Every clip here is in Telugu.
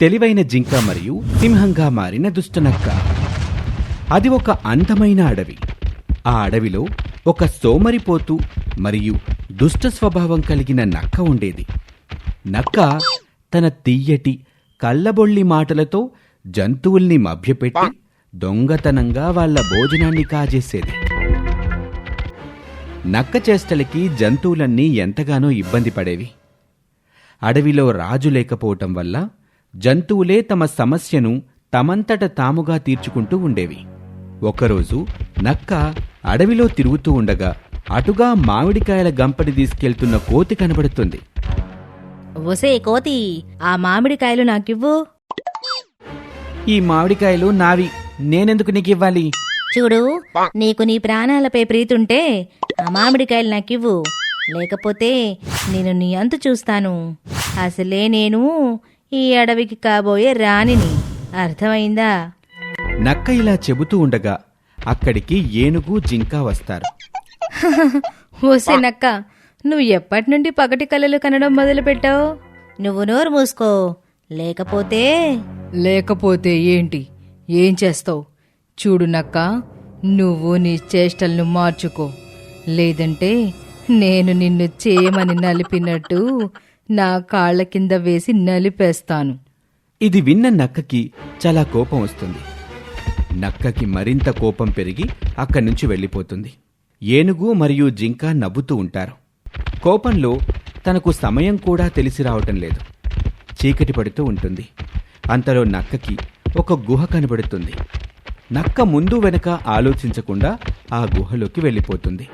తెలివైన జింక మరియు సింహంగా మారిన దుష్టనక్క. అది ఒక అందమైన అడవి. ఆ అడవిలో ఒక సోమరిపోతు మరియు దుష్ట స్వభావం కలిగిన నక్క ఉండేది. నక్క తన తీయటి కళ్ళబొళ్ళి మాటలతో జంతువుల్ని మభ్యపెట్టి దొంగతనంగా వాళ్ళ భోజనాన్ని కాజేసేది. నక్క చేష్టలకి జంతువులన్నీ ఎంతగానో ఇబ్బంది పడేవి. అడవిలో రాజు లేకపోవటం వల్ల జంతువులే తమ సమస్యను తమంతట తాముగా తీర్చుకుంటూ ఉండేవి. ఒకరోజు నక్క అడవిలో తిరుగుతూ ఉండగా అటుగా మామిడికాయల గంపడి తీసుకెళ్తున్న కోతి కనబడుతుంది. ఒసే కోతి ఆ మామిడికాయలు నాకివ్వు. ఈ మామిడికాయలు నావి నేనెందుకు నీకివ్వాలి? చూడు నీకు నీ ప్రాణాలపై ప్రీతుంటే ఆ మామిడికాయలు నాకివ్వు. లేకపోతే నేను నీ అంతు చూస్తాను. అసలే నేను ఈ అడవికి కాబోయే రాణిని అర్థమైందా? నక్క ఇలా చెబుతూ ఉండగా అక్కడికి ఏనుగు జింక వస్తారు. ఓసే నక్క నువ్వు ఎప్పటి నుండి పగటి కళలు కనడం మొదలుపెట్టావు? నువ్వు నోరు మూసుకో. లేకపోతే? లేకపోతే ఏంటి? ఏం చేస్తావు? చూడు నక్క నువ్వు నీ చేష్టలను మార్చుకో. లేదంటే నేను నిన్ను చేయమని నలిపినట్టు నా కాళ్ళ కింద వేసి నలిపేస్తాను. ఇది విన్న నక్కకి చాలా కోపం వస్తుంది. నక్కకి మరింత కోపం పెరిగి అక్కడి నుంచి వెళ్ళిపోతుంది. ఏనుగు మరియు జింక నవ్వుతూ ఉంటారు. కోపంలో తనకు సమయం కూడా తెలిసి రావటం లేదు. చీకటి పడుతూ ఉంటుంది. అంతలో నక్కకి ఒక గుహ కనబడుతుంది. నక్క ముందు వెనక ఆలోచించకుండా ఆ గుహలోకి వెళ్ళిపోతుంది.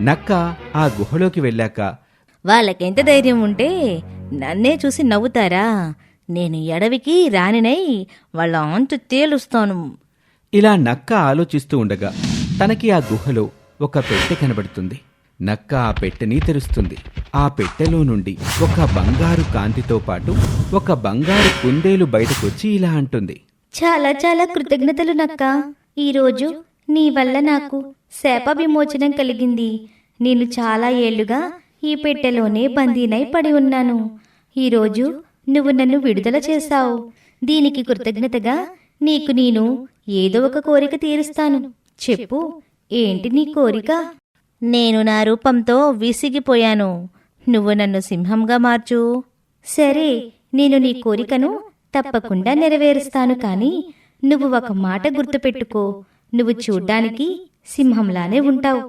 నక్క ఆ గుహలోకి వెళ్ళాక వాళ్ళకెంత ధైర్యం ఉంటే నన్నే చూసి నవ్వుతారా? నేను ఈ అడవికి రానినై వాళ్ళ అంతు తేలుస్తాను. ఇలా నక్క ఆలోచిస్తూ ఉండగా తనకి ఆ గుహలో ఒక పెట్టె కనబడుతుంది. నక్క ఆ పెట్టెని తెరుస్తుంది. ఆ పెట్టెలో నుండి ఒక బంగారు కాంతితో పాటు ఒక బంగారు కుందేలు బయటకొచ్చి ఇలా అంటుంది. చాలా చాలా కృతజ్ఞతలు నక్క. ఈరోజు నీ వల్ల నాకు శాప విమోచనం కలిగింది. నేను చాలా ఏళ్ళుగా ఈ పెట్టెలోనే బందీనై పడి ఉన్నాను. ఈరోజు నువ్వు నన్ను విడుదల చేశావు. దీనికి కృతజ్ఞతగా నీకు నేను ఏదో ఒక కోరిక తీరుస్తాను. చెప్పు ఏంటి నీ కోరిక? నేను నా రూపంతో విసిగిపోయాను. నువ్వు నన్ను సింహంగా మార్చు. సరే నేను నీ కోరికను తప్పకుండా నెరవేరుస్తాను కానీ నువ్వు ఒక మాట గుర్తుపెట్టుకో. నువ్వు చూడ్డానికి సింహంలానే ఉంటావు.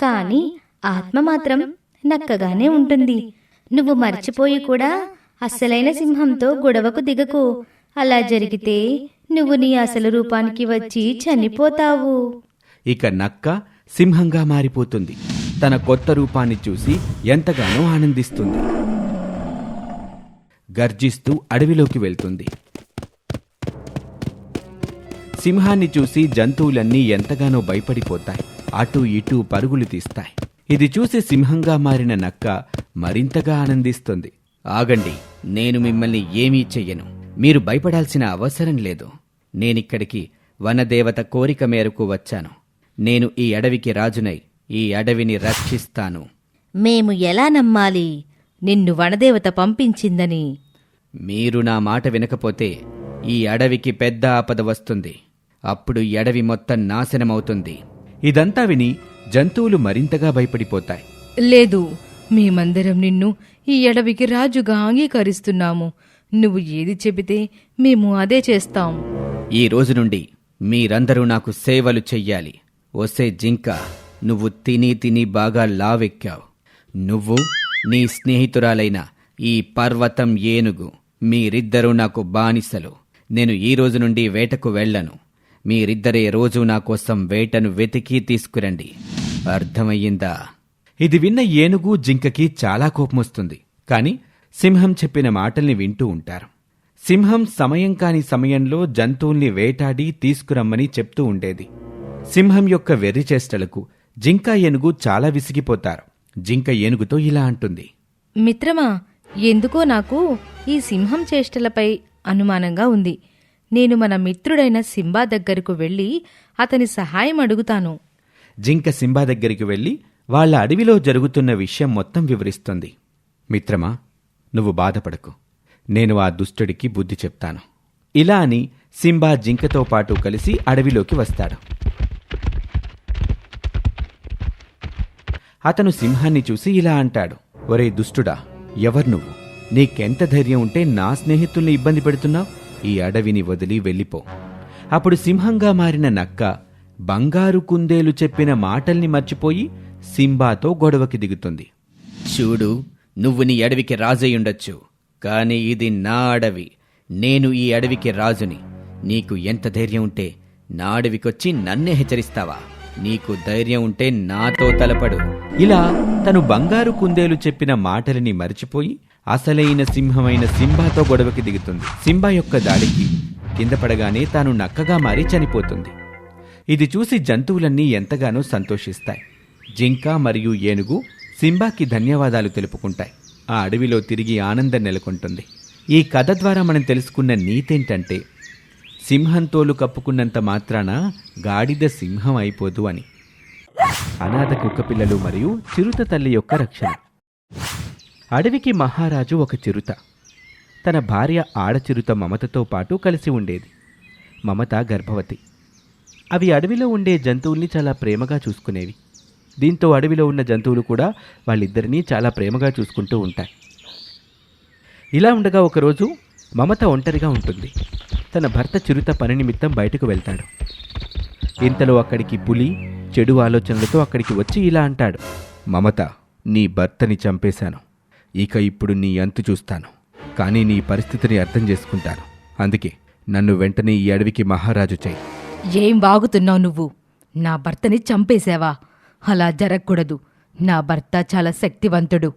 కానీ ఆత్మ మాత్రం నక్కగానే ఉంటుంది. నువ్వు మర్చిపోయి కూడా అసలైన సింహంతో గొడవకు దిగకు. అలా జరిగితే నువ్వు నీ అసలు రూపానికి వచ్చి చనిపోతావు. ఇక నక్క సింహంగా మారిపోతుంది. తన కొత్త రూపాన్ని చూసి ఎంతగానో ఆనందిస్తుంది. గర్జిస్తూ అడవిలోకి వెళ్తుంది. సింహాన్ని చూసి జంతువులన్నీ ఎంతగానో భయపడిపోతాయి. అటూ ఇటూ పరుగులు తీస్తాయి. ఇది చూసి సింహంగా మారిన నక్క మరింతగా ఆనందిస్తుంది. ఆగండి నేను మిమ్మల్ని ఏమీ చెయ్యను. మీరు భయపడాల్సిన అవసరం లేదు. నేనిక్కడికి వనదేవత కోరిక మేరకు వచ్చాను. నేను ఈ అడవికి రాజునై ఈ అడవిని రక్షిస్తాను. మేము ఎలా నమ్మాలి? నిన్ను వనదేవత పంపించిందని. మీరు నా మాట వినకపోతే ఈ అడవికి పెద్ద ఆపద వస్తుంది. అప్పుడు ఈ అడవి మొత్తం నాశనమవుతుంది. ఇదంతా విని జంతువులు మరింతగా భయపడిపోతాయి. లేదు మేమందరం నిన్ను ఈ అడవికి రాజుగా అంగీకరిస్తున్నాము. నువ్వు ఏది చెబితే మేము అదే చేస్తాం. ఈ రోజు నుండి మీరందరూ నాకు సేవలు చెయ్యాలి. ఒసే జింక నువ్వు తిని తిని బాగా లావెక్కావు. నువ్వు నీ స్నేహితురాలైన ఈ పర్వతం ఏనుగు మీరిద్దరూ నాకు బానిసలు. నేను ఈ రోజు నుండి వేటకు వెళ్ళను. మీరిద్దరే రోజు నా కోసం వేటను వెతికి తీసుకురండి. అర్థమయ్యిందా? ఇది విన్న ఏనుగు జింకకి చాలా కోపమొస్తుంది. కాని సింహం చెప్పిన మాటల్ని వింటూ ఉంటారు. సింహం సమయం కాని సమయంలో జంతువుల్ని వేటాడి తీసుకురమ్మని చెప్తూ ఉండేది. సింహం యొక్క వెర్రి చేష్టలకు జింక ఏనుగు చాలా విసిగిపోతారు. జింక ఏనుగుతో ఇలా అంటుంది. మిత్రమా ఎందుకో నాకు ఈ సింహం చేష్టలపై అనుమానంగా ఉంది. నేను మన మిత్రుడైన సింబా దగ్గరకు వెళ్ళి అతని సహాయం అడుగుతాను. జింక సింబా దగ్గరికి వెళ్ళి వాళ్ళ అడవిలో జరుగుతున్న విషయం మొత్తం వివరిస్తుంది. మిత్రమా నువ్వు బాధపడకు. నేను ఆ దుష్టుడికి బుద్ధి చెప్తాను. ఇలా అని సింబా జింకతో పాటు కలిసి అడవిలోకి వస్తాడు. అతను సింహాన్ని చూసి ఇలా అంటాడు. ఒరే దుష్టుడా ఎవరు నువ్వు? నీకెంత ధైర్యం ఉంటే నా స్నేహితుల్ని ఇబ్బంది పెడుతున్నావు? ఈ అడవిని వదిలి వెళ్ళిపో. అప్పుడు సింహంగా మారిన నక్క బంగారు కుందేలు చెప్పిన మాటల్ని మర్చిపోయి సింబాతో గొడవకి దిగుతుంది. చూడు నువ్వు నీ అడవికి రాజయ్యుండొచ్చు కానీ ఇది నా అడవి. నేను ఈ అడవికి రాజుని. నీకు ఎంత ధైర్యం ఉంటే నా అడవికొచ్చి నన్నే హెచ్చరిస్తావా? నీకు ధైర్యం ఉంటే నాతో తలపడు. ఇలా తను బంగారు కుందేలు చెప్పిన మాటలని మరిచిపోయి అసలైన సింహమైన సింబాతో గొడవకి దిగుతుంది. సింబా యొక్క దాడికి కింద పడగానే తాను నక్కగా మారి చనిపోతుంది. ఇది చూసి జంతువులన్నీ ఎంతగానో సంతోషిస్తాయి. జింక మరియు ఏనుగు సింబాకి ధన్యవాదాలు తెలుపుకుంటాయి. ఆ అడవిలో తిరిగి ఆనందం నెలకొంటుంది. ఈ కథ ద్వారా మనం తెలుసుకున్న నీతేంటంటే సింహం తోలు కప్పుకున్నంత మాత్రాన గాడిద సింహం అయిపోదు అని. అనాథ కుక్కపిల్లలు మరియు చిరుత తల్లి యొక్క రక్షణ. అడవికి మహారాజు ఒక చిరుత. తన భార్య ఆడచిరుత మమతతో పాటు కలిసి ఉండేది. మమత గర్భవతి. అవి అడవిలో ఉండే జంతువుల్ని చాలా ప్రేమగా చూసుకునేవి. దీంతో అడవిలో ఉన్న జంతువులు కూడా వాళ్ళిద్దరినీ చాలా ప్రేమగా చూసుకుంటూ ఉంటాయి. ఇలా ఉండగా ఒకరోజు మమత ఒంటరిగా ఉంటుంది. తన భర్త చిరుత పని నిమిత్తం బయటకు వెళ్తాడు. ఇంతలో అక్కడికి పులి చెడు ఆలోచనలతో అక్కడికి వచ్చి ఇలా అంటాడు. మమత నీ భర్తని చంపేశాను. ఇక ఇప్పుడు నీ అంతు చూస్తాను. కానీ నీ పరిస్థితిని అర్థం చేసుకుంటాను. అందుకే నన్ను వెంటనే ఈ అడవికి మహారాజు చేయి ఏం వాగుతున్నావు నువ్వు? నా భర్తని చంపేశావా? అలా జరగకూడదు. నా భర్త చాలా శక్తివంతుడు.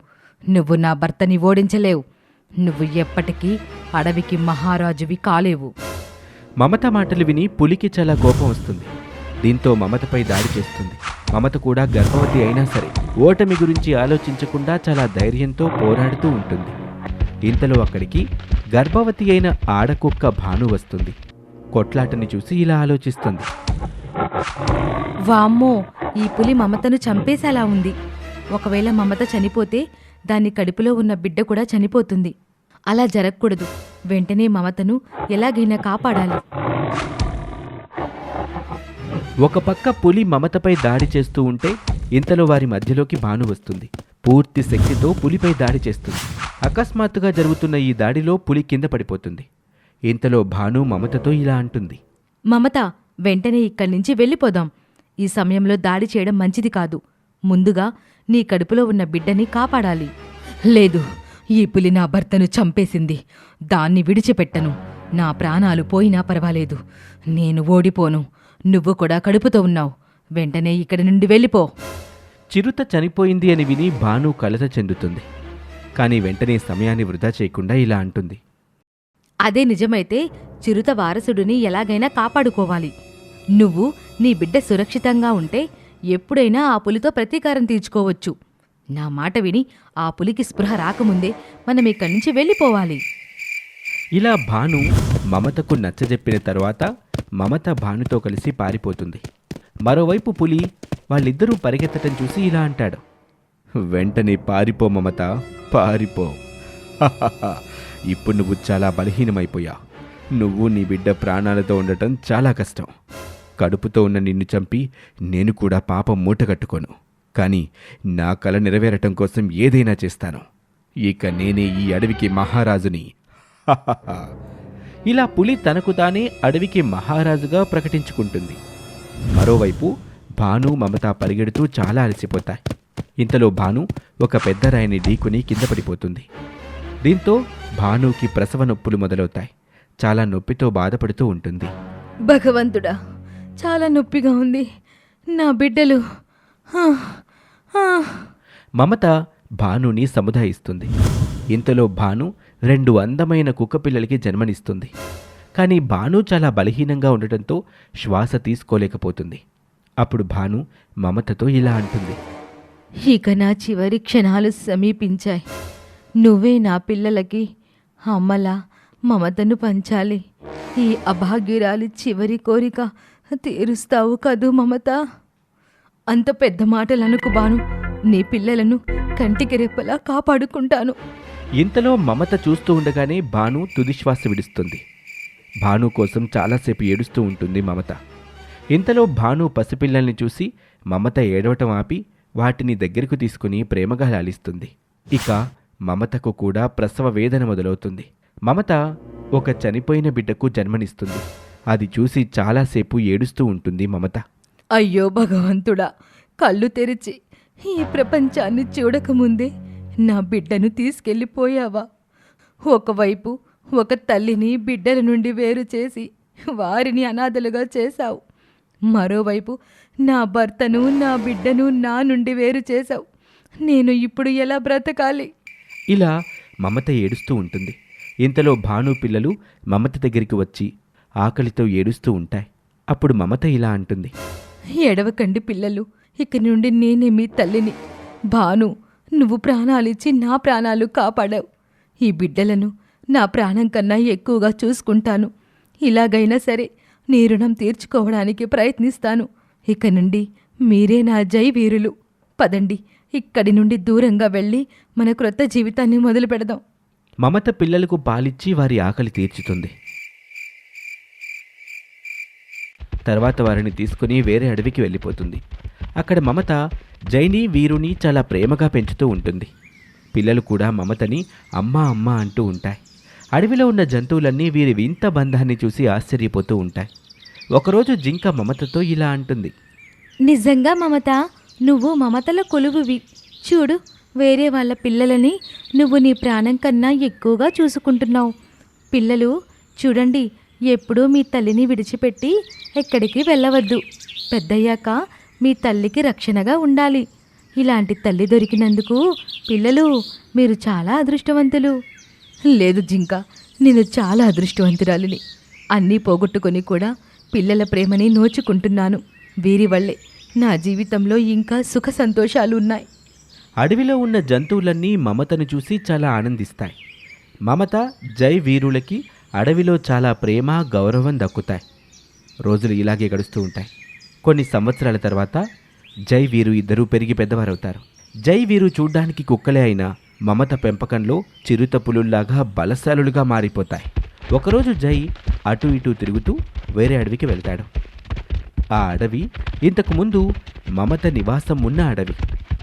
నువ్వు నా భర్తని ఓడించలేవు. నువ్వు ఎప్పటికీ అడవికి మహారాజువి కాలేవు. మమత మాటలు విని పులికి చాలా కోపం వస్తుంది. దీంతో మమతపై దాడి చేస్తుంది. మమత కూడా గర్భవతి అయినా సరే ఓటమి గురించి ఆలోచించకుండా చాలా ధైర్యంతో పోరాడుతూ ఉంటుంది. ఇంతలో అక్కడికి గర్భవతి అయిన ఆడకుక్క భాను వస్తుంది. కొట్లాటని చూసి ఇలా ఆలోచిస్తుంది. వామ్మో ఈ పులి మమతను చంపేసేలా ఉంది. ఒకవేళ మమత చనిపోతే దాని కడుపులో ఉన్న బిడ్డ కూడా చనిపోతుంది. అలా జరగకూడదు. వెంటనే మమతను ఎలాగైనా కాపాడాలి. ఒక పక్క పులి మమతపై దాడి చేస్తూ ఉంటే ఇంతలో వారి మధ్యలోకి భాను వస్తుంది. పూర్తి శక్తితో పులిపై దాడి చేస్తుంది. అకస్మాత్తుగా జరుగుతున్న ఈ దాడిలో పులి కింద పడిపోతుంది. ఇంతలో భాను మమతతో ఇలా అంటుంది. మమత వెంటనే ఇక్కడి నుంచి వెళ్ళిపోదాం. ఈ సమయంలో దాడి చేయడం మంచిది కాదు. ముందుగా నీ కడుపులో ఉన్న బిడ్డని కాపాడాలి. లేదు ఈ పులి నా భర్తను చంపేసింది. దాన్ని విడిచిపెట్టను. నా ప్రాణాలు పోయినా పర్వాలేదు. నేను ఓడిపోను. నువ్వు కూడా కడుపుతో ఉన్నావు. వెంటనే ఇక్కడి నుండి వెళ్ళిపో. చిరుత చనిపోయింది అని విని భాను కలత చెందుతుంది. కానీ వెంటనే సమయాన్ని వృధా చేయకుండా ఇలా అంటుంది. అదే నిజమైతే చిరుత వారసుడిని ఎలాగైనా కాపాడుకోవాలి. నువ్వు నీ బిడ్డ సురక్షితంగా ఉంటే ఎప్పుడైనా ఆ పులితో ప్రతీకారం తీర్చుకోవచ్చు. నా మాట విని ఆ పులికి స్పృహ రాకముందే మనం ఇక్కడి నుంచి వెళ్ళిపోవాలి. ఇలా భాను మమతకు నచ్చజెప్పిన తర్వాత మమత భానుతో కలిసి పారిపోతుంది. మరోవైపు పులి వాళ్ళిద్దరూ పరిగెత్తటం చూసి ఇలా అంటాడు. వెంటనే పారిపో మమత పారిపో. ఇప్పుడు నువ్వు చాలా బలహీనమైపోయా. నువ్వు నీ బిడ్డ ప్రాణాలతో ఉండటం చాలా కష్టం. కడుపుతో ఉన్న నిన్ను చంపి నేను కూడా పాపం మూటగట్టుకోను కానీ నా కల నెరవేరటం కోసం ఏదైనా చేస్తాను. ఇక నేనే ఈ అడవికి మహారాజుని. ఇలా పులి తనకు తానే అడవికి మహారాజుగా ప్రకటించుకుంటుంది. మరోవైపు భాను మమత పరిగెడుతూ చాలా అలసిపోతాయి. ఇంతలో భాను ఒక పెద్ద రాయిని ఢీకుని కింద పడిపోతుంది. దీంతో భానుకి ప్రసవ నొప్పులు మొదలవుతాయి. చాలా నొప్పితో బాధపడుతూ ఉంటుంది. భగవంతుడా చాలా నొప్పిగా ఉంది. నా బిడ్డలు హా, హా. మమత భానుని సముదాయిస్తుంది. ఇంతలో భాను రెండు అందమైన కుక్కపిల్లలకి జన్మనిస్తుంది. కానీ భాను చాలా బలహీనంగా ఉండటంతో శ్వాస తీసుకోలేకపోతుంది. అప్పుడు భాను మమతతో ఇలా అంటుంది. ఇక నా చివరి క్షణాలు సమీపించాయి. నువ్వే నా పిల్లలకి అమ్మలా మమతను పంచాలి. ఈ అభాగ్యురాలి చివరి కోరిక తీరుస్తావు కదూ మమత? అంత పెద్ద మాటలు అనుకుబాను నీ పిల్లలను కంటికి రెప్పలా కాపాడుకుంటాను. ఇంతలో మమత చూస్తూ ఉండగానే భాను తుదిశ్వాస విడుస్తుంది. భాను కోసం చాలాసేపు ఏడుస్తూ ఉంటుంది మమత. ఇంతలో భాను పసిపిల్లల్ని చూసి మమత ఏడవటం ఆపి వాటిని దగ్గరకు తీసుకుని ప్రేమగా లాలిస్తుంది. ఇక మమతకు కూడా ప్రసవ వేదన మొదలవుతుంది. మమత ఒక చనిపోయిన బిడ్డకు జన్మనిస్తుంది. అది చూసి చాలాసేపు ఏడుస్తూ ఉంటుంది మమత. అయ్యో భగవంతుడా కళ్ళు తెరిచి ఈ ప్రపంచాన్ని చూడకముందే నా బిడ్డను తీసుకెళ్ళిపోయావా? ఒకవైపు ఒక తల్లిని బిడ్డల నుండి వేరు చేసి వారిని అనాథలుగా చేశావు. మరోవైపు నా భర్తను నా బిడ్డను నా నుండి వేరు చేశావు. నేను ఇప్పుడు ఎలా బ్రతకాలి? ఇలా మమత ఏడుస్తూ ఉంటుంది. ఇంతలో భాను పిల్లలు మమత దగ్గరికి వచ్చి ఆకలితో ఏడుస్తూ ఉంటాయి. అప్పుడు మమత ఇలా అంటుంది. ఎడవకండి పిల్లలు ఇక నుండి నేనే మీ తల్లిని. భాను నువ్వు ప్రాణాలిచ్చి నా ప్రాణాలు కాపాడావు. ఈ బిడ్డలను నా ప్రాణం కన్నా ఎక్కువగా చూసుకుంటాను. ఇలాగైనా సరే నీ రుణం తీర్చుకోవడానికి ప్రయత్నిస్తాను. ఇక నుండి మీరే నా జై వీరులు పదండి ఇక్కడి నుండి దూరంగా వెళ్ళి మన క్రొత్త జీవితాన్ని మొదలు పెడదాం. మమత పిల్లలకు పాలిచ్చి వారి ఆకలి తీర్చుతుంది. తర్వాత వారిని తీసుకుని వేరే అడవికి వెళ్ళిపోతుంది. అక్కడ మమత జైని వీరుని చాలా ప్రేమగా పెంచుతూ ఉంటుంది. పిల్లలు కూడా మమతని అమ్మా అమ్మా అంటూ ఉంటాయి. అడవిలో ఉన్న జంతువులన్నీ వీరి వింత బంధాన్ని చూసి ఆశ్చర్యపోతూ ఉంటాయి. ఒకరోజు జింక మమతతో ఇలా అంటుంది. నిజంగా మమత నువ్వు మమతల కొలువువి చూడు వేరే వాళ్ళ పిల్లలని నువ్వు నీ ప్రాణం కన్నా ఎక్కువగా చూసుకుంటున్నావు. పిల్లలు చూడండి ఎప్పుడూ మీ తల్లిని విడిచిపెట్టి ఎక్కడికి వెళ్ళవద్దు. పెద్దయ్యాక మీ తల్లికి రక్షణగా ఉండాలి. ఇలాంటి తల్లి దొరికినందుకు పిల్లలు మీరు చాలా అదృష్టవంతులు. లేదు జింక నేను చాలా అదృష్టవంతురాలిని. అన్నీ పోగొట్టుకొని కూడా పిల్లల ప్రేమని నోచుకుంటున్నాను. వీరి వల్లే నా జీవితంలో ఇంకా సుఖ సంతోషాలు ఉన్నాయి అడవిలో ఉన్న జంతువులన్నీ మమతను చూసి చాలా ఆనందిస్తాయి. మమత జై వీరులకి అడవిలో చాలా ప్రేమ గౌరవం దక్కుతాయి. రోజులు ఇలాగే గడుస్తూ ఉంటాయి. కొన్ని సంవత్సరాల తర్వాత జై వీరు ఇద్దరూ పెరిగి పెద్దవారవుతారు. జై వీరు చూడ్డానికి కుక్కలే అయినా మమత పెంపకంలో చిరుత పులుల్లాగా బలశాలులుగా మారిపోతాయి. ఒకరోజు జై అటు ఇటు తిరుగుతూ వేరే అడవికి వెళ్తాడు. ఆ అడవి ఇంతకుముందు మమత నివాసం ఉన్న అడవి.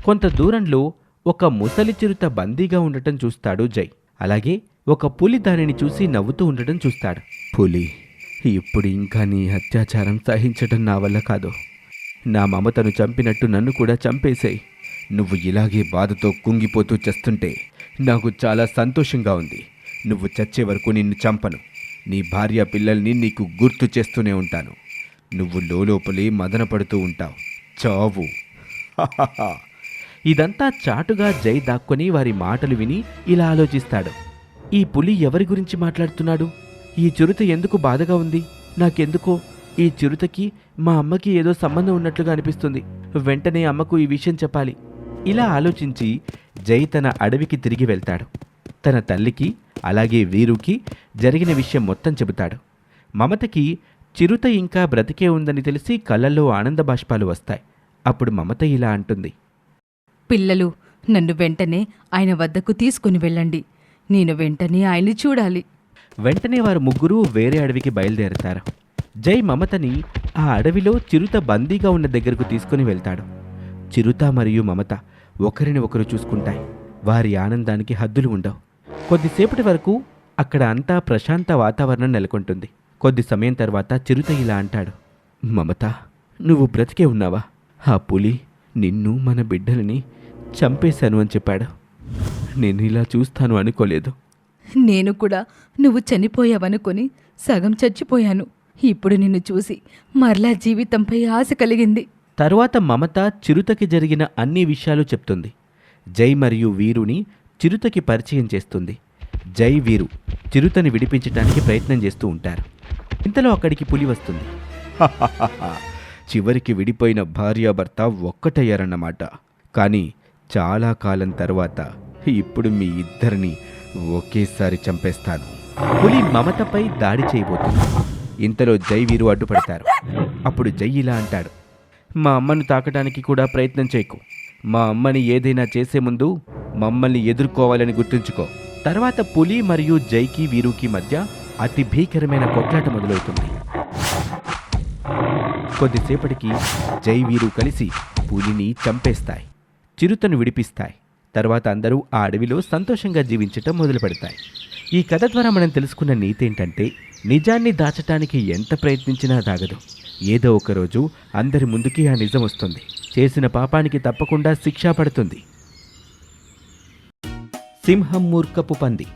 కొంత దూరంలో ఒక ముసలి చిరుత బందీగా ఉండటం చూస్తాడు జై. అలాగే ఒక పులి దానిని చూసి నవ్వుతూ ఉండటం చూస్తాడు. పులి ఇప్పుడు ఇంకా నీ అత్యాచారం సహించటం నా వల్ల కాదు. నా మమతను చంపినట్టు నన్ను కూడా చంపేశాయి నువ్వు ఇలాగే బాధతో కుంగిపోతూ చేస్తుంటే నాకు చాలా సంతోషంగా ఉంది. నువ్వు చచ్చే వరకు నిన్ను చంపను. నీ భార్య పిల్లల్ని నీకు గుర్తు చేస్తూనే ఉంటాను. నువ్వు లోపలే మదన పడుతూ ఉంటావు. చావు. ఇదంతా చాటుగా జై దాక్కుని వారి మాటలు విని ఇలా ఆలోచిస్తాడు. ఈ పులి ఎవరి గురించి మాట్లాడుతున్నాడు? ఈ చిరుత ఎందుకు బాధగా ఉంది? నాకెందుకో? ఈ చిరుతకి మా అమ్మకి ఏదో సంబంధం ఉన్నట్లుగా అనిపిస్తుంది. వెంటనే అమ్మకు ఈ విషయం చెప్పాలి. ఇలా ఆలోచించి జై తన అడవికి తిరిగి వెళ్తాడు. తన తల్లికి అలాగే వీరుకి జరిగిన విషయం మొత్తం చెబుతాడు. మమతకి చిరుత ఇంకా బ్రతికే ఉందని తెలిసి కళ్ళల్లో ఆనంద బాష్పాలు వస్తాయి. అప్పుడు మమత ఇలా అంటుంది. పిల్లలు నన్ను వెంటనే ఆయన వద్దకు తీసుకుని వెళ్ళండి. నేను వెంటనే ఆయన్ని చూడాలి. వెంటనే వారు ముగ్గురు వేరే అడవికి బయలుదేరతారు. జై మమతని ఆ అడవిలో చిరుత బందీగా ఉన్న దగ్గరకు తీసుకుని వెళ్తాడు. చిరుత మరియు మమత ఒకరిని ఒకరు చూసుకుంటాయి. వారి ఆనందానికి హద్దులు ఉండవు. కొద్దిసేపటి వరకు అక్కడ అంతా ప్రశాంత వాతావరణం నెలకొంటుంది. కొద్ది సమయం తర్వాత చిరుత ఇలా అంటాడు మమత నువ్వు బ్రతికే ఉన్నావా? ఆ పులి నిన్ను మన బిడ్డలని చంపేశాను అని చెప్పాడు. నేను ఇలా చూస్తాను అనుకోలేదు. నేను కూడా నువ్వు చనిపోయావనుకొని సగం చచ్చిపోయాను. ఇప్పుడు నిన్ను చూసి మరలా జీవితంపై ఆశ కలిగింది. తరువాత మమత చిరుతకి జరిగిన అన్ని విషయాలు చెప్తుంది. జై మరియు వీరుని చిరుతకి పరిచయం చేస్తుంది. జై వీరు చిరుతని విడిపించడానికి ప్రయత్నం చేస్తూ ఉంటారు. ఇంతలో అక్కడికి పులి వస్తుంది. చివరికి విడిపోయిన భార్యాభర్త ఒక్కటయ్యారన్నమాట. కానీ చాలా కాలం తర్వాత ఇప్పుడు మీ ఇద్దరిని ఒకేసారి చంపేస్తాను. పులి మమతపై దాడి చేయబోతుంది. ఇంతలో జై వీరు అడ్డుపడతారు. అప్పుడు జై ఇలా అంటాడు. మా అమ్మను తాకడానికి కూడా ప్రయత్నం చేయకు. మా అమ్మని ఏదైనా చేసే ముందు మమ్మల్ని ఎదుర్కోవాలని గుర్తుంచుకో. తర్వాత పులి మరియు జైకి వీరుకి మధ్య అతి భీకరమైన కొట్లాట మొదలవుతుంది. కొద్దిసేపటికి జై వీరు కలిసి పులిని చంపేస్తాయి చిరుతను విడిపిస్తాయి. తర్వాత అందరూ ఆ అడవిలో సంతోషంగా జీవించటం మొదలు పెడతాయి ఈ కథ ద్వారా మనం తెలుసుకున్న నీతి ఏంటంటే నిజాన్ని దాచటానికి ఎంత ప్రయత్నించినా దాగదు. ఏదో ఒకరోజు అందరి ముందుకి ఆ నిజం వస్తుంది. చేసిన పాపానికి తప్పకుండా శిక్ష పడుతుంది. సింహం మూర్ఖపు పంది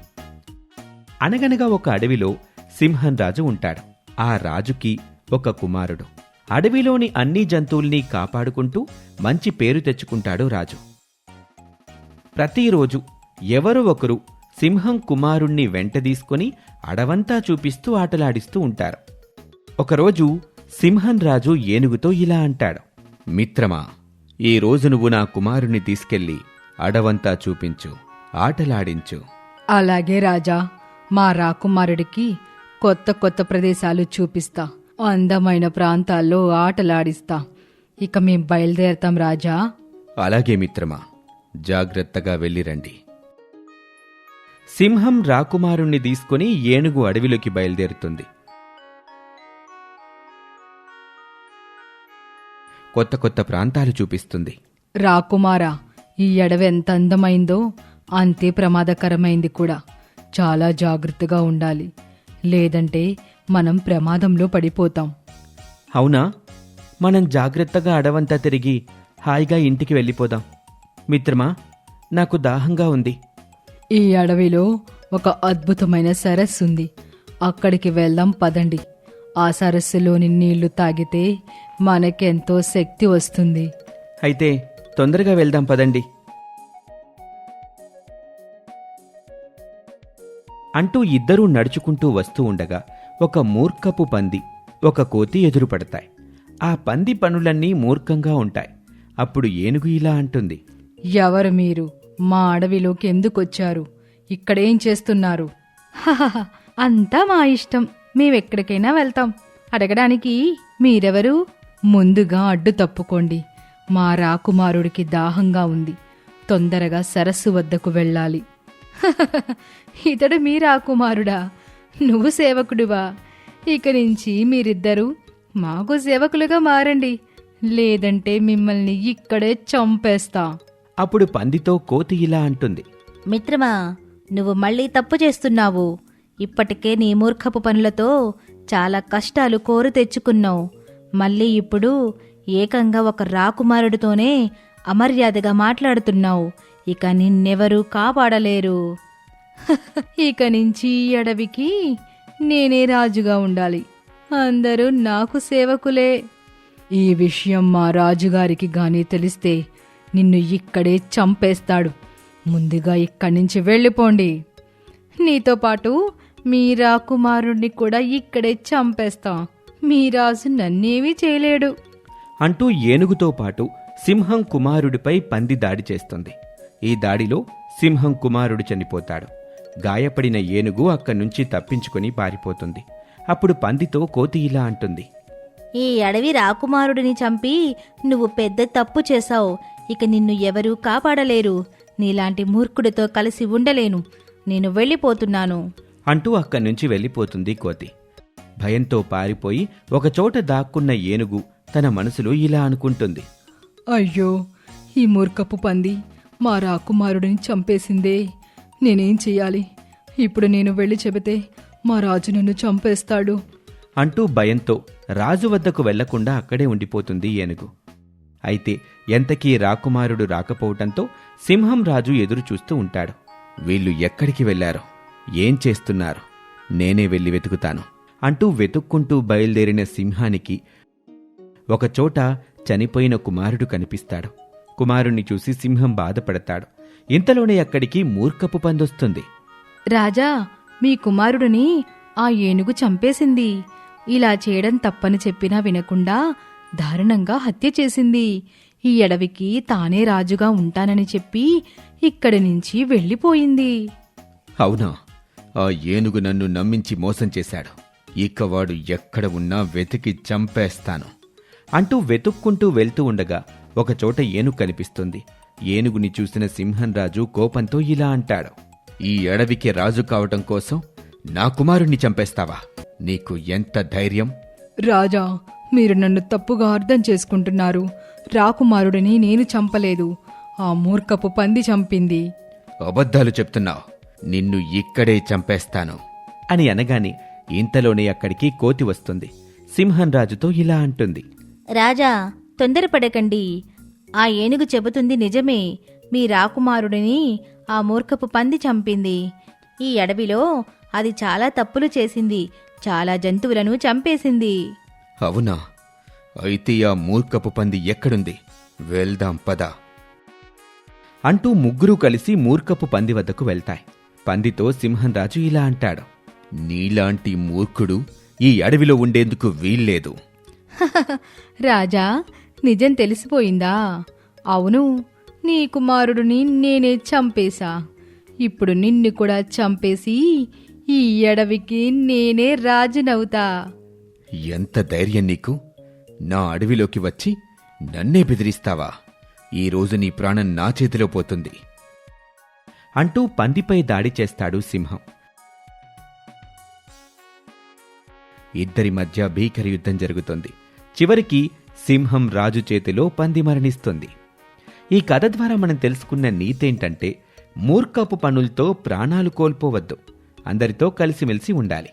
అనగనగా ఒక అడవిలో సింహం రాజు ఉంటాడు. ఆ రాజుకి ఒక కుమారుడు. అడవిలోని అన్ని జంతువుల్ని కాపాడుకుంటూ మంచి పేరు తెచ్చుకుంటాడు రాజు. ప్రతిరోజు ఎవరో ఒకరు సింహం కుమారుణ్ణి వెంటదీసుకొని అడవంతా చూపిస్తూ ఆటలాడిస్తూ ఉంటారు. ఒకరోజు సింహం రాజు ఏనుగుతో ఇలా అంటాడు. మిత్రమా ఈ రోజు నువ్వు నా కుమారుణ్ణి తీసుకెళ్ళి అడవంతా చూపించు ఆటలాడించు. అలాగే రాజా. మా రాకుమారుడికి కొత్త కొత్త ప్రదేశాలు చూపిస్తా. అందమైన ప్రాంతాల్లో ఆటలాడిస్తా. ఇక మేం బయలుదేరతాం రాజా. అలాగే మిత్రమా. జాగ్రత్తగా వెళ్ళిరండి. సింహం రాకుమారుణ్ణి తీసుకుని ఏనుగు అడవిలోకి బయలుదేరుతుంది. కొత్త కొత్త ప్రాంతాలు చూపిస్తుంది. రాకుమారా ఈ అడవి ఎంత అందమైందో అంతే ప్రమాదకరమైంది కూడా. చాలా జాగ్రత్తగా ఉండాలి. లేదంటే మనం ప్రమాదంలో పడిపోతాం. అవునా? మనం జాగ్రత్తగా అడవంతా తిరిగి హాయిగా ఇంటికి వెళ్ళిపోదాం. మిత్రమా నాకు దాహంగా ఉంది. ఈ అడవిలో ఒక అద్భుతమైన సరస్సు ఉంది. అక్కడికి వెళ్దాం పదండి. ఆ సరస్సులోని నీళ్ళు తాగితే మనకెంతో శక్తి వస్తుంది. అయితే తొందరగా వెళ్దాం పదండి. అంటూ ఇద్దరూ నడుచుకుంటూ వస్తూ ఉండగా ఒక మూర్ఖపు పంది ఒక కోతి ఎదురుపడతాయి. ఆ పంది పనులన్నీ మూర్ఖంగా ఉంటాయి. అప్పుడు ఏనుగు ఇలా అంటుంది ఎవరు మీరు? మా అడవిలోకి ఎందుకొచ్చారు? ఇక్కడేం చేస్తున్నారు? అంతా మా ఇష్టం. మేమెక్కడికైనా వెళ్తాం. అడగడానికి మీరెవరు? ముందుగా అడ్డు తప్పుకోండి. మా రాకుమారుడికి దాహంగా ఉంది. తొందరగా సరస్సు వద్దకు వెళ్ళాలి. ఇతడు మీ రాకుమారుడా నువ్వు సేవకుడివా? ఇక నుంచి మీరిద్దరూ మాకు సేవకులుగా మారండి. లేదంటే మిమ్మల్ని ఇక్కడే చంపేస్తా. అప్పుడు పందితో కోతి ఇలా అంటుంది. మిత్రమా నువ్వు మళ్ళీ తప్పు చేస్తున్నావు. ఇప్పటికే నీ మూర్ఖపు పనులతో చాలా కష్టాలు కోరి తెచ్చుకున్నావు. మళ్ళీ ఇప్పుడు ఏకంగా ఒక రాకుమారుడితోనే అమర్యాదగా మాట్లాడుతున్నావు. ఇక నిన్నెవరూ కాపాడలేరు. ఇక నుంచి ఈ అడవికి నేనే రాజుగా ఉండాలి. అందరూ నాకు సేవకులే. ఈ విషయం మా రాజుగారికి గాని తెలిస్తే నిన్ను ఇక్కడే చంపేస్తాడు. ముందుగా ఇక్కడి నుంచి వెళ్ళిపోండి. నీతో పాటు మీ రాకుమారుణ్ణి కూడా ఇక్కడే చంపేస్తాం. మీ రాజు నన్నేమీ చేయలేడు. అంటూ ఏనుగుతో పాటు సింహం కుమారుడిపై పంది దాడి చేస్తుంది. ఈ దాడిలో సింహం కుమారుడు చనిపోతాడు. గాయపడిన ఏనుగు అక్కడి నుంచి తప్పించుకొని పారిపోతుంది. అప్పుడు పందితో కోతి ఇలా అంటుంది. ఈ అడవి రాకుమారుడిని చంపి నువ్వు పెద్ద తప్పు చేశావు. ఇక నిన్ను ఎవరూ కాపాడలేరు. నీలాంటి మూర్ఖుడితో కలిసి ఉండలేను. నేను వెళ్ళిపోతున్నాను. అంటూ అక్కడి నుంచి వెళ్ళిపోతుంది కోతి. భయంతో పారిపోయి ఒకచోట దాక్కున్న ఏనుగు తన మనసులో ఇలా అనుకుంటుంది. అయ్యో ఈ మూర్ఖపు పంది. మా రాకుమారుడిని చంపేసిందే. నేనేం చెయ్యాలి? ఇప్పుడు నేను వెళ్ళి చెబితే మా రాజు నన్ను చంపేస్తాడు. అంటూ భయంతో రాజు వద్దకు వెళ్ళకుండా అక్కడే ఉండిపోతుంది ఏనుగు. అయితే ఎంతకీ రాకుమారుడు రాకపోవటంతో సింహం రాజు ఎదురు చూస్తూ ఉంటాడు. వీళ్ళు ఎక్కడికి వెళ్ళారో ఏం చేస్తున్నారు? నేనే వెళ్ళి వెతుకుతాను అంటూ వెతుక్కుంటూ బయలుదేరిన సింహానికి ఒకచోట చనిపోయిన కుమారుడు కనిపిస్తాడు. కుమారుణ్ణి చూసి సింహం బాధపడతాడు. ఇంతలోనే అక్కడికి మూర్ఖపు పందొస్తుంది. రాజా మీ కుమారుడిని ఆ ఏనుగు చంపేసింది. ఇలా చేయడం తప్పని చెప్పినా వినకుండా దారుణంగా హత్య చేసింది. ఈ అడవికి తానే రాజుగా ఉంటానని చెప్పి ఇక్కడి నుంచి వెళ్ళిపోయింది. అవునా? ఆ ఏనుగు నన్ను నమ్మించి మోసం చేశాడు. ఇక వాడు ఎక్కడ ఉన్నా వెతికి చంపేస్తాను. అంటూ వెతుక్కుంటూ వెళ్తూ ఉండగా ఒకచోట ఏనుగు కనిపిస్తుంది. ఏనుగుని చూసిన సింహం రాజు కోపంతో ఇలా అంటాడు. ఈ అడవికి రాజు కావటం కోసం నా కుమారుణ్ణి చంపేస్తావా? నీకు ఎంత ధైర్యం? రాజా మీరు నన్ను తప్పుగా అర్థం చేసుకుంటున్నారు. రాకుమారుడిని నేను చంపలేదు. ఆ మూర్ఖపు పంది చంపింది. అబద్ధాలు చెప్తున్నావు. నిన్ను ఇక్కడే చంపేస్తాను. అని అనగానే ఇంతలోనే అక్కడికి కోతి వస్తుంది. సింహం రాజుతో ఇలా అంటుంది. రాజా తొందరపడకండి. ఆ ఏనుగు చెబుతుంది నిజమే మీ రాకుమారుడిని ఆ మూర్ఖపు పంది చంపింది. ఈ అడవిలో అది చాలా తప్పులు చేసింది చాలా జంతువులను చంపేసింది. అవునా? అయితే ఆ మూర్ఖపు పంది ఎక్కడుంది? వెళ్దాం పద. అంటూ ముగ్గురు కలిసి మూర్ఖపు పంది వద్దకు వెళ్తాయి. పందితో సింహం రాజు ఇలా అంటాడు నీలాంటి మూర్ఖుడు ఈ అడవిలో ఉండేందుకు వీల్లేదు. రాజా నిజం తెలిసిపోయిందా? అవును. నీ కుమారుడిని నేనే చంపేశా. ఇప్పుడు నిన్ను కూడా చంపేసి ఈ అడవికి నేనే రాజునవుతా. ఎంత ధైర్యం నీకు? నా అడవిలోకి వచ్చి నన్నే బెదిరిస్తావా? ఈ రోజు నీ ప్రాణం నా చేతిలో పోతుంది. అంటూ పందిపై దాడి చేస్తాడు సింహం. ఇద్దరి మధ్య భీకర యుద్ధం జరుగుతుంది. చివరికి సింహం రాజు చేతిలో పంది మరణిస్తుంది. ఈ కథ ద్వారా మనం తెలుసుకున్న నీతేంటంటే మూర్ఖపు పనులతో ప్రాణాలు కోల్పోవద్దు. అందరితో కలిసిమెలిసి ఉండాలి.